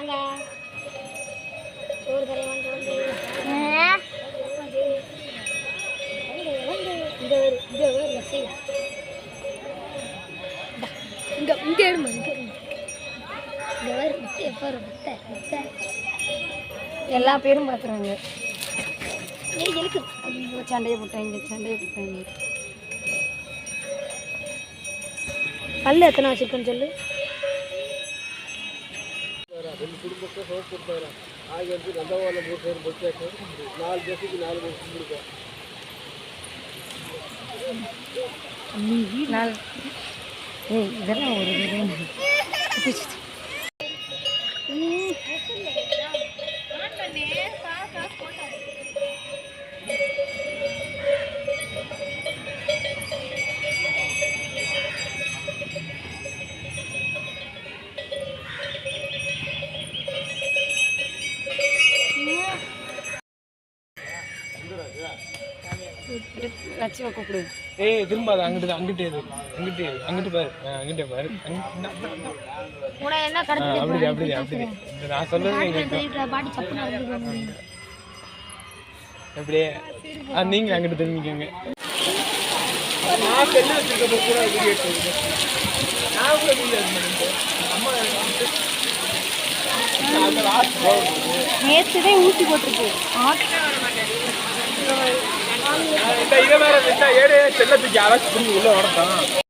வாங்க. தரேன் வாங்க வந்து இந்த ஒரு இந்த ஒரு லட்சம் இங்க இங்க எடுமா இங்க எடுமா இந்த ஒரு முட்டை எப்போ வரும்? முட்டை முட்டை. எல்லா பேரும் ஏய் இழுக்கு ஐயோ சண்டையை போட்டாங்க சண்டையை போட்டாங்க. பல்லு எத்தனை வச்சிருக்கேன்னு சொல்லு. రెండు కుటుంబಕ್ಕೆ ಹೋಗಿ ಕೊಡ್ತಾರೆ ಹಾಗಾಗಿ ಗಂಧವಾಲ ಮೂರು ಸೇರಿ ಬಚ್ಚಾಕ ನಾಲ್ಕು ದಿವಸಕ್ಕೆ ನಾಲ್ಕು ವರ್ಷ ಬಿಡುಗ ನಾಲ್ಕು ಏ ಇದೆಲ್ಲ ಓದಿದ್ರೆ லட்சுமி கூப்பிடு ஏய் திரும்ப அது அங்கிட்டு அங்கிட்டு இது அங்கிட்டு அங்கிட்டு பாரு. ஆ, அங்கிட்டே பாரு. உன என்ன கடத்தி அப்படி அப்படி அப்படி நான் சொல்றது அப்படியே. ஆ, நீங்க அங்கிட்டு திரும்பிக்கோங்க நான் செல்லு வச்சிருக்கப்ப கூட வீடியோ எடுத்து நான் கூட வீடியோ எடுத்து அம்மா அந்த லாஸ்ட் நேற்று தான் ஊசி போட்டிருக்கு. இந்த இதை வேற வச்சா ஏடு செல்லத்துக்கு யாராச்சும் உள்ள வரட்டும்.